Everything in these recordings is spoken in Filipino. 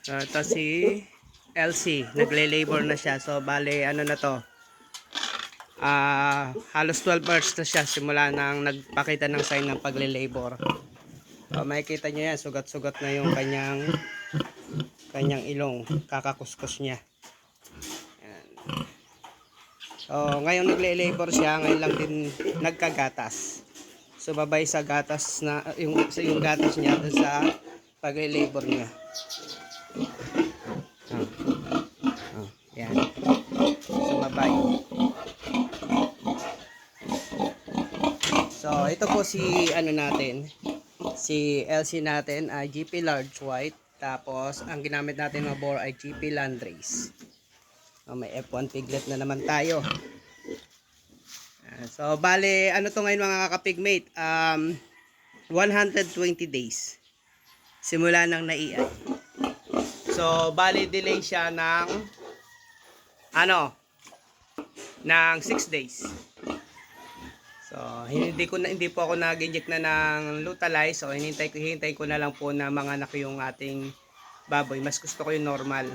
So, ito si LC. Nagle-labor na siya. So, bale, ano na to? Ah, halos 12 hours na siya simula nang nagpakita ng sign ng pagle-labor. So, makikita nyo yan. Sugat-sugat na yung kanyang kanyang ilong. Kakakuskus niya. Yan. So, ngayon nagle-labor siya. Ngayon lang din nagkagatas. Sumabay sa gatas na yung sa yung gatas niya sa pagle-labor niya. Oh. Oh, yan. Sumabay. So, ito po si ano natin. Si LC natin ay GP Large White. Tapos, ang ginamit natin na bore ay GP Landrace. Oh, may F1 piglet na naman tayo. Ah, So, bale, ano to ngayon mga kakapigmate? Um, 120 days. Simula nang naiay. So, bale, delay siya ng ano? ng 6 days. So, hindi ko na hindi po ako nag-inject na ng Lutalize. So, hinintay ko hinintay ko na lang po na mga anak yung ating baboy. Mas gusto ko yung normal.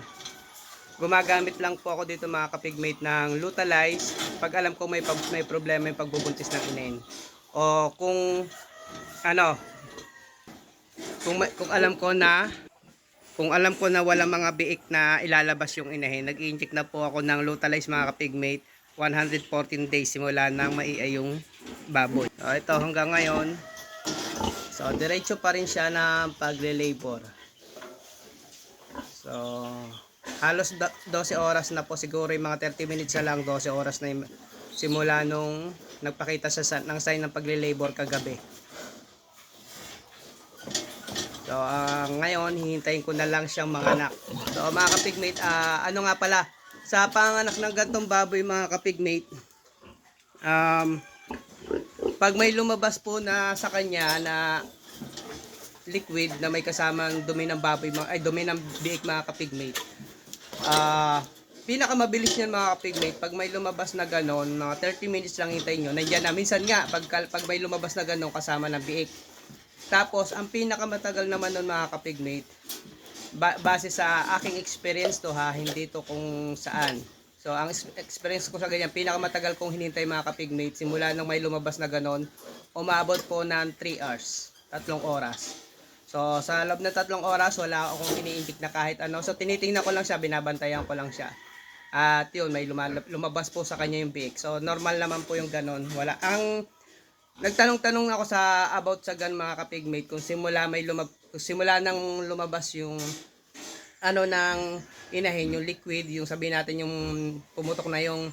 Gumagamit lang po ako dito mga kapigmate ng Lutalize pag alam ko may pag- may problema yung pagbubuntis ng inahin. O kung ano kung kung alam ko na kung alam ko na wala mga biik na ilalabas yung inahin, nag-inject na po ako ng Lutalize mga kapigmate 114 days simula nang maiay yung baboy. So, ito hanggang ngayon. So, diretso pa rin siya ng pagle-labor. So, halos do- 12 oras na po siguro yung mga 30 minutes na lang 12 oras na simula nung nagpakita sa ng sign ng pagle-labor kagabi. So, ah, ngayon, hihintayin ko na lang siyang manganak. So, mga kapigmate, ah, ano nga pala, sa panganak ng gantong baboy, mga kapigmate, um, pag may lumabas po na sa kanya na liquid na may kasamang dumi ng baboy, mga- ay dumi ng biik mga kapigmate, ah, pinakamabilis niyan mga kapigmate, pag may lumabas na ganon, mga 30 minutes lang hintayin nyo, nandiyan na, minsan nga, pag, pag may lumabas na ganon kasama ng biik, tapos, ang pinakamatagal naman nun mga kapigmate, ba- base sa aking experience to ha, hindi to kung saan. So, ang ex- experience ko sa ganyan, pinakamatagal kong hinintay mga kapigmate, simula nung may lumabas na ganon, umabot po ng 3 hours, tatlong oras. So, sa loob ng tatlong oras, wala akong iniindik na kahit ano. So, tinitingnan ko lang siya, binabantayan ko lang siya. At yun, may lumabas po sa kanya yung biik. So, normal naman po yung ganon. Wala. Ang Nagtanong-tanong ako sa about sa gan mga kapigmate kung simula may lumab simula nang lumabas yung ano ng inahin yung liquid yung sabi natin yung pumutok na yung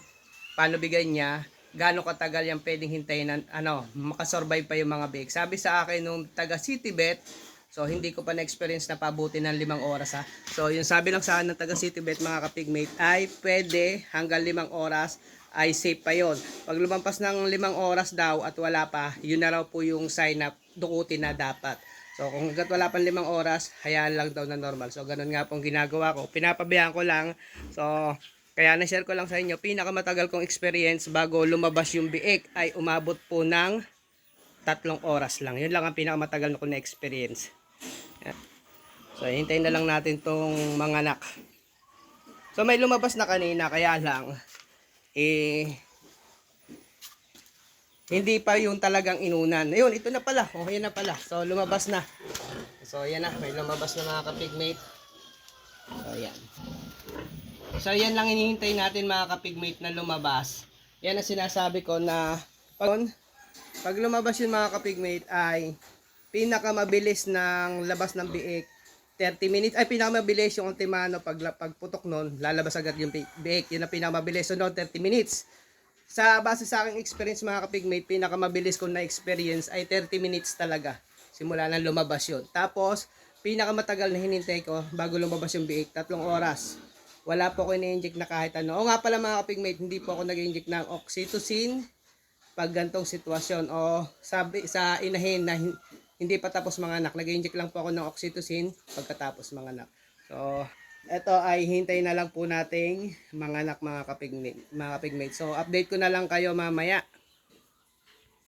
panubigay niya gaano katagal yung pwedeng hintayin na, ano makasurvive pa yung mga bake sabi sa akin nung taga City Bet so hindi ko pa na-experience na pabuti ng limang oras ha so yung sabi lang sa akin ng taga City Bet mga kapigmate ay pwede hanggang limang oras ay safe pa yon. Pag lumampas ng limang oras daw at wala pa, yun na raw po yung sign na dukutin na dapat. So kung hanggat wala pang limang oras, hayaan lang daw na normal. So ganun nga pong ginagawa ko. Pinapabayaan ko lang. So kaya na-share ko lang sa inyo, pinakamatagal kong experience bago lumabas yung biik ay umabot po ng tatlong oras lang. Yun lang ang pinakamatagal ko na experience. Yan. So hintayin na lang natin tong mga anak. So may lumabas na kanina kaya lang eh hindi pa yung talagang inunan. Ayun, ito na pala. Oh, yan na pala. So, lumabas na. So, yan na. May lumabas na mga kapigmate. So, yan. So, yan lang hinihintay natin mga kapigmate na lumabas. Yan ang sinasabi ko na pag, pag lumabas yung mga kapigmate ay pinakamabilis ng labas ng biik 30 minutes ay pinakamabilis yung ultimano pag pagputok nun lalabas agad yung bi- biik yun ang pinakamabilis so no 30 minutes sa base sa aking experience mga kapigmate pinakamabilis ko na experience ay 30 minutes talaga. Simula nang lumabas yun. Tapos pinakamatagal na hinintay ko bago lumabas yung biik tatlong oras. Wala po ako ini-inject na kahit ano. O nga pala mga kapigmate hindi po ako nag-inject ng oxytocin pag gantong sitwasyon o sabi sa inahin na hin- hindi pa tapos mga anak, nag-inject lang po ako ng oxytocin pagkatapos mga anak. So, ito ay hintay na lang po nating mga anak mga kapigmate, mga kapigmate. So, update ko na lang kayo mamaya